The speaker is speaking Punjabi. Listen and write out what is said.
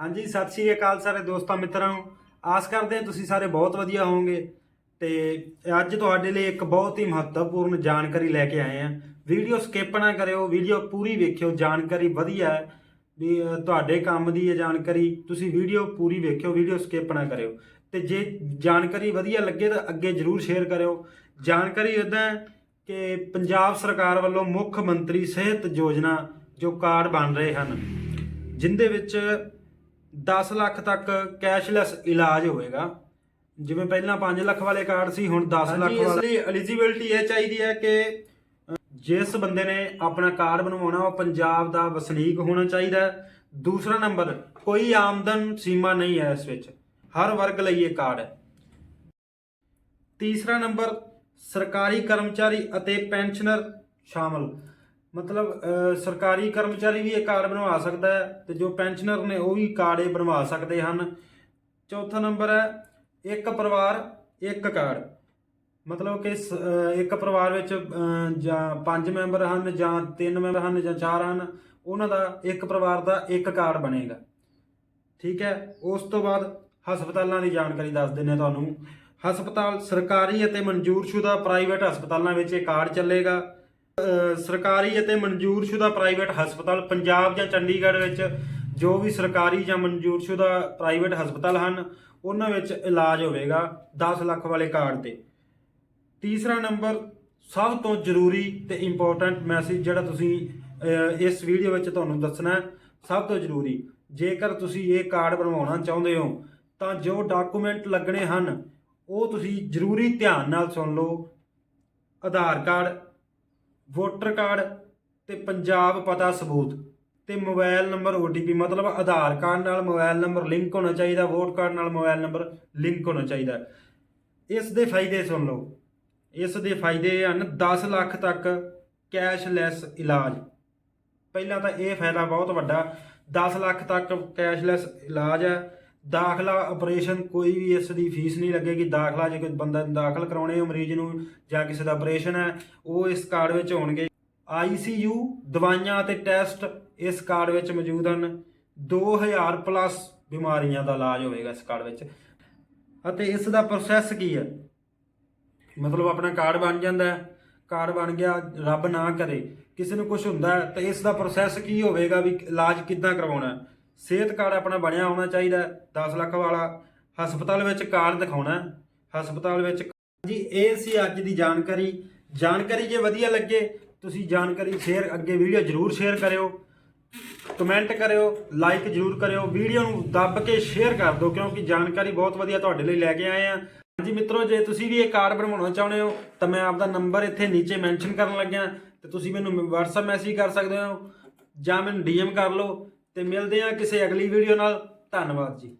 ਹਾਂਜੀ, ਸਤਿ ਸ਼੍ਰੀ ਅਕਾਲ ਸਾਰੇ ਦੋਸਤਾਂ ਮਿੱਤਰਾਂ ਨੂੰ। ਆਸ ਕਰਦੇ ਹਾਂ ਤੁਸੀਂ ਸਾਰੇ ਬਹੁਤ ਵਧੀਆ ਹੋਵੋਗੇ। ਤੇ ਅੱਜ ਤੁਹਾਡੇ ਲਈ ਇੱਕ ਬਹੁਤ ਹੀ ਮਹੱਤਵਪੂਰਨ ਜਾਣਕਾਰੀ ਲੈ ਕੇ ਆਏ ਹਾਂ। ਵੀਡੀਓ ਸਕਿਪ ਨਾ ਕਰਿਓ, ਵੀਡੀਓ ਪੂਰੀ ਵੇਖਿਓ, ਜਾਣਕਾਰੀ ਵਧੀਆ ਹੈ। ਵੀ ਤੁਹਾਡੇ ਕੰਮ ਦੀ ਇਹ ਜਾਣਕਾਰੀ ਤੁਸੀਂ ਵੀਡੀਓ ਪੂਰੀ ਵੇਖਿਓ, ਵੀਡੀਓ ਸਕਿਪ ਨਾ ਕਰਿਓ। ਤੇ ਜੇ ਜਾਣਕਾਰੀ ਵਧੀਆ ਲੱਗੇ ਤਾਂ ਅੱਗੇ ਜਰੂਰ ਸ਼ੇਅਰ ਕਰਿਓ। ਜਾਣਕਾਰੀ ਇਦਾਂ ਕਿ ਪੰਜਾਬ ਸਰਕਾਰ ਵੱਲੋਂ ਮੁੱਖ ਮੰਤਰੀ ਸਿਹਤ ਯੋਜਨਾ ਜੋ ਕਾਰਡ ਬਣ ਰਹੇ ਹਨ, ਜਿੰਦੇ ਵਿੱਚ 10 ਲੱਖ ਤੱਕ ਕੈਸ਼ਲੈਸ ਇਲਾਜ ਹੋਵੇਗਾ ਜਿਵੇਂ ਪਹਿਲਾਂ 5 ਲੱਖ ਵਾਲੇ ਕਾਰਡ ਸੀ ਹੁਣ 10 ਲੱਖ ਵਾਲੇ। ਐਲੀਜੀਬਿਲਟੀ ਇਹ ਚਾਹੀਦੀ ਹੈ ਕਿ ਜਿਸ ਬੰਦੇ ਨੇ ਆਪਣਾ ਕਾਰਡ ਬਣਵਾਉਣਾ ਉਹ ਪੰਜਾਬ ਦਾ ਵਸਨੀਕ ਹੋਣਾ ਚਾਹੀਦਾ ਹੈ। ਦੂਸਰਾ ਨੰਬਰ ਕੋਈ ਆਮਦਨ ਸੀਮਾ ਨਹੀਂ ਹੈ ਇਸ ਵਿੱਚ। ਹਰ ਵਰਗ ਲਈ ਇਹ ਕਾਰਡ ਹੈ। ਤੀਸਰਾ ਨੰਬਰ ਸਰਕਾਰੀ ਕਰਮਚਾਰੀ ਅਤੇ ਪੈਨਸ਼ਨਰ ਸ਼ਾਮਲ। ਮਤਲਬ ਸਰਕਾਰੀ ਕਰਮਚਾਰੀ ਵੀ ਇਹ ਕਾਰਡ ਬਣਵਾ ਸਕਦਾ ਹੈ ਤੇ ਜੋ ਪੈਨਸ਼ਨਰ ਨੇ ਉਹ ਵੀ ਕਾਰਡ ਇਹ ਬਣਵਾ ਸਕਦੇ ਹਨ। ਚੌਥਾ ਨੰਬਰ ਹੈ, ਇੱਕ ਪਰਿਵਾਰ, ਇੱਕ ਕਾਰਡ। ਮਤਲਬ ਕਿ ਸ- ਇੱਕ ਪਰਿਵਾਰ ਵਿੱਚ ਜਾਂ ਪੰਜ ਮੈਂਬਰ ਹਨ, ਜਾਂ ਤਿੰਨ ਮੈਂਬਰ ਹਨ, ਜਾਂ ਚਾਰ ਹਨ, ਉਹਨਾਂ ਦਾ ਇੱਕ ਪਰਿਵਾਰ ਦਾ ਇੱਕ ਕਾਰਡ ਬਣੇਗਾ। ਠੀਕ ਹੈ? ਉਸ ਤੋਂ ਬਾਅਦ ਹਸਪਤਾਲਾਂ ਦੀ ਜਾਣਕਾਰੀ ਦੱਸ ਦਿੰਨੇ ਤੁਹਾਨੂੰ। ਹਸਪਤਾਲ ਸਰਕਾਰੀ ਅਤੇ ਮਨਜ਼ੂਰਸ਼ੁਦਾ ਪ੍ਰਾਈਵੇਟ ਹਸਪਤਾਲਾਂ ਵਿੱਚ ਇਹ ਕਾਰਡ ਚੱਲੇਗਾ। ਸਰਕਾਰੀ ਅਤੇ ਮਨਜ਼ੂਰਸ਼ੁਦਾ ਪ੍ਰਾਈਵੇਟ ਹਸਪਤਾਲ ਪੰਜਾਬ ਜਾਂ ਚੰਡੀਗੜ੍ਹ ਵਿੱਚ ਜੋ ਵੀ ਸਰਕਾਰੀ ਜਾਂ ਮਨਜ਼ੂਰਸ਼ੁਦਾ ਪ੍ਰਾਈਵੇਟ ਹਸਪਤਾਲ ਹਨ, ਉਹਨਾਂ ਵਿੱਚ ਇਲਾਜ ਹੋਵੇਗਾ 10 ਲੱਖ ਵਾਲੇ ਕਾਰਡ ਤੇ। ਤੀਸਰਾ ਨੰਬਰ, ਸਭ ਤੋਂ ਜ਼ਰੂਰੀ ਤੇ ਇੰਪੋਰਟੈਂਟ ਮੈਸੇਜ ਜਿਹੜਾ ਤੁਸੀਂ ਇਸ ਵੀਡੀਓ ਵਿੱਚ ਤੁਹਾਨੂੰ ਦੱਸਣਾ ਹੈ, ਸਭ ਤੋਂ ਜ਼ਰੂਰੀ, ਜੇਕਰ ਤੁਸੀਂ ਇਹ ਕਾਰਡ ਬਣਵਾਉਣਾ ਚਾਹੁੰਦੇ ਹੋ, ਤਾਂ ਜੋ ਡਾਕੂਮੈਂਟ ਲੱਗਣੇ ਹਨ, ਉਹ ਤੁਸੀਂ ਜ਼ਰੂਰੀ ਧਿਆਨ ਨਾਲ ਸੁਣ ਲਓ, ਆਧਾਰ ਕਾਰਡ ਵੋਟਰ ਕਾਰਡ ਤੇ ਪੰਜਾਬ ਪਤਾ ਸਬੂਤ ਤੇ ਮੋਬਾਈਲ ਨੰਬਰ OTP ਮਤਲਬ ਆਧਾਰ ਕਾਰਡ ਨਾਲ ਮੋਬਾਈਲ ਨੰਬਰ ਲਿੰਕ ਹੋਣਾ ਚਾਹੀਦਾ, ਵੋਟ ਕਾਰਡ ਨਾਲ ਮੋਬਾਈਲ ਨੰਬਰ ਲਿੰਕ ਹੋਣਾ ਚਾਹੀਦਾ। ਇਸ ਦੇ ਫਾਇਦੇ ਸੁਣ ਲਓ। ਇਸ ਦੇ ਫਾਇਦੇ ਹਨ 10 ਲੱਖ ਤੱਕ ਕੈਸ਼ਲੈਸ ਇਲਾਜ। ਪਹਿਲਾਂ ਤਾਂ ਇਹ ਫਾਇਦਾ ਬਹੁਤ ਵੱਡਾ। 10 ਲੱਖ ਤੱਕ ਕੈਸ਼ਲੈਸ ਇਲਾਜ ਹੈ। ਦਾਖਲਾ ਆਪਰੇਸ਼ਨ ਕੋਈ ਵੀ ਇਸ ਦੀ ਫੀਸ ਨਹੀਂ ਲੱਗੇਗੀ। ਦਾਖਲਾ ਜੇ ਕੋਈ ਬੰਦਾ ਦਾਖਲ ਕਰਾਉਣੇ ਹੋ ਮਰੀਜ਼ ਨੂੰ ਜਾਂ ਕਿਸੇ ਦਾ ਆਪਰੇਸ਼ਨ ਹੈ, ਉਹ ਇਸ ਕਾਰਡ ਵਿੱਚ ਹੋਣਗੇ। ਆਈਸੀਯੂ ਦਵਾਈਆਂ ਅਤੇ ਟੈਸਟ ਇਸ ਕਾਰਡ ਵਿੱਚ ਮੌਜੂਦ ਹਨ। 2000 ਪਲੱਸ ਬਿਮਾਰੀਆਂ ਦਾ ਇਲਾਜ ਹੋਵੇਗਾ ਇਸ ਕਾਰਡ ਵਿੱਚ। ਅਤੇ ਇਸ ਦਾ ਪ੍ਰੋਸੈਸ ਕੀ ਹੈ? ਮਤਲਬ ਆਪਣਾ ਕਾਰਡ ਬਣ ਜਾਂਦਾ ਹੈ। ਕਾਰਡ ਬਣ ਗਿਆ, ਰੱਬ ਨਾ ਕਰੇ। ਕਿਸੇ ਨੂੰ ਕੁਝ ਹੁੰਦਾ ਹੈ, ਤਾਂ ਇਸ ਦਾ ਪ੍ਰੋਸੈਸ ਕੀ ਹੋਵੇਗਾ ਵੀ ਇਲਾਜ ਕਿੱਦਾਂ ਕਰਵਾਉਣਾ ਹੈ। ਸਿਹਤ ਕਾਰਡ ਆਪਣਾ ਬਣਿਆ ਹੋਣਾ ਚਾਹੀਦਾ ਹੈ, 10 ਲੱਖ ਵਾਲਾ। ਹਸਪਤਾਲ ਵਿੱਚ ਕਾਰਡ ਦਿਖਾਉਣਾ ਹਸਪਤਾਲ ਵਿੱਚ ਜੀ ਇਹ ਸੀ ਅੱਜ ਦੀ ਜਾਣਕਾਰੀ। ਜਾਣਕਾਰੀ ਜੇ ਵਧੀਆ ਲੱਗੇ ਤੁਸੀਂ ਜਾਣਕਾਰੀ ਸ਼ੇਅਰ ਅੱਗੇ ਵੀਡੀਓ ਜਰੂਰ ਸ਼ੇਅਰ ਕਰਿਓ। ਕਮੈਂਟ ਕਰਿਓ ਲਾਈਕ ਜਰੂਰ ਕਰਿਓ। ਵੀਡੀਓ ਨੂੰ ਦੱਬ ਕੇ ਸ਼ੇਅਰ ਕਰ ਦਿਓ ਕਿਉਂਕਿ ਜਾਣਕਾਰੀ ਬਹੁਤ ਵਧੀਆ ਤੁਹਾਡੇ ਲਈ ਲੈ ਕੇ ਆਏ ਆ ਹਾਂਜੀ ਮਿੱਤਰੋ ਜੇ ਤੁਸੀਂ ਵੀ ਇਹ ਕਾਰਡ ਬਣਵਾਉਣਾ ਚਾਹੁੰਦੇ ਹੋ ਤਾਂ ਮੈਂ ਆਪਦਾ ਨੰਬਰ ਇੱਥੇ ਨੀਚੇ ਮੈਂਸ਼ਨ ਕਰਨ ਲੱਗਿਆ ਤੇ ਤੁਸੀਂ ਮੈਨੂੰ WhatsApp ਮੈਸੇਜ ਕਰ ਸਕਦੇ ਹੋ ਜਾਂ ਮੈਨੂੰ DM ਕਰ ਲਓ। ਤੇ ਮਿਲਦੇ ਆ ਕਿਸੇ ਅਗਲੀ ਵੀਡੀਓ ਨਾਲ। ਧੰਨਵਾਦ ਜੀ।